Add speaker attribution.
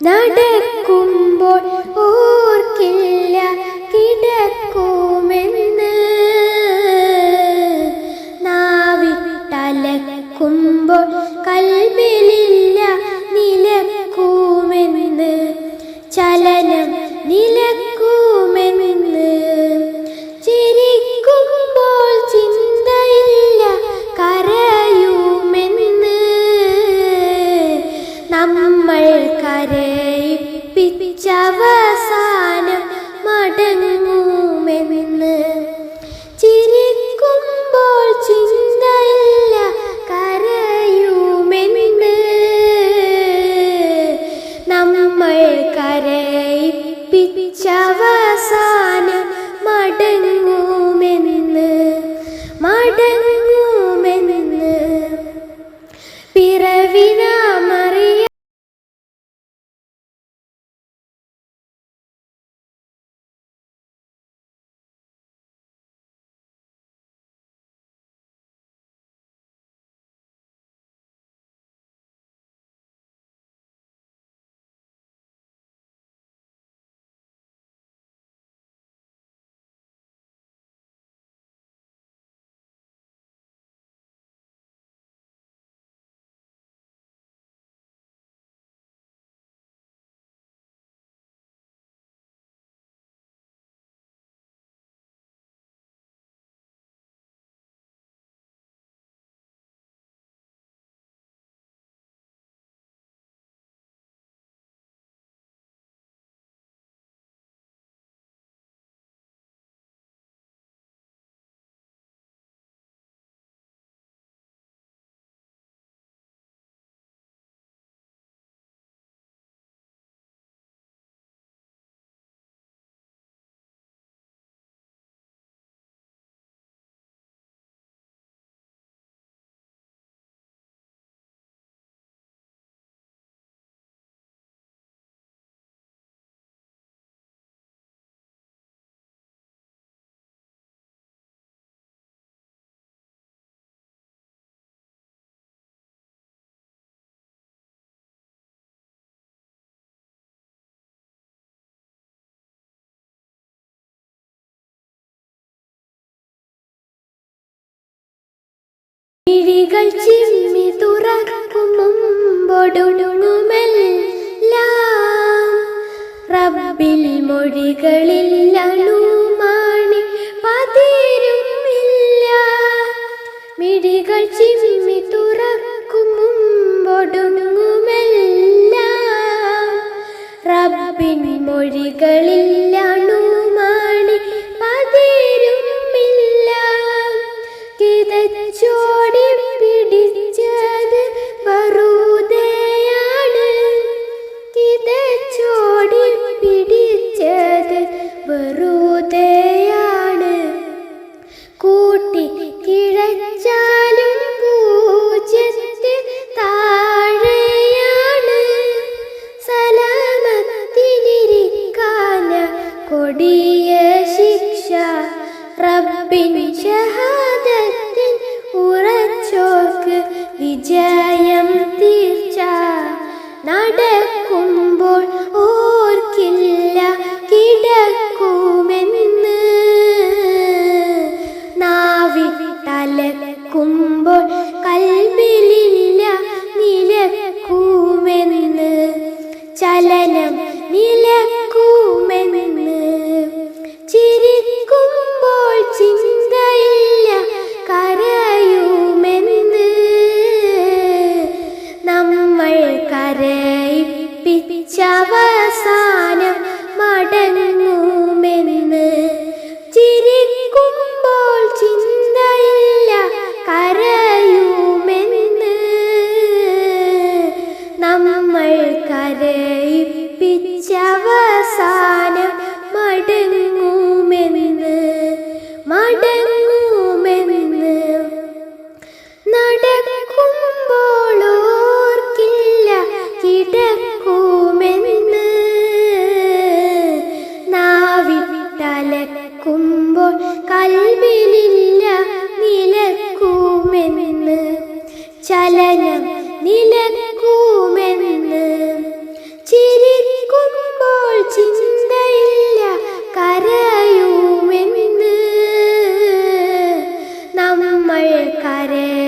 Speaker 1: നടക്കുമ്പോൾ ഓർക്കില്ല കിടക്കുമെന്ന്. നാവിട്ടലക്കുമ്പോൾ കൽവിലി garden. garden. കിഴികൾ ചിമ്മി തുറക്കും മുമ്പൊടുങ്ങുമെല്ലാം റബ്ബിൽ മൊഴികളിൽ അണുമാണി പതിരുമില്ല. മിഴികൾ ചിമ്മി തുറക്കും മുമ്പൊടുങ്ങുമെല്ലാം റബ്ബിൻ മൊഴികളില്ല കൊടിയ ശിക്ഷ റബ്ബിൻ ശഹ 加温 കരയിപ്പിച്ചവസാ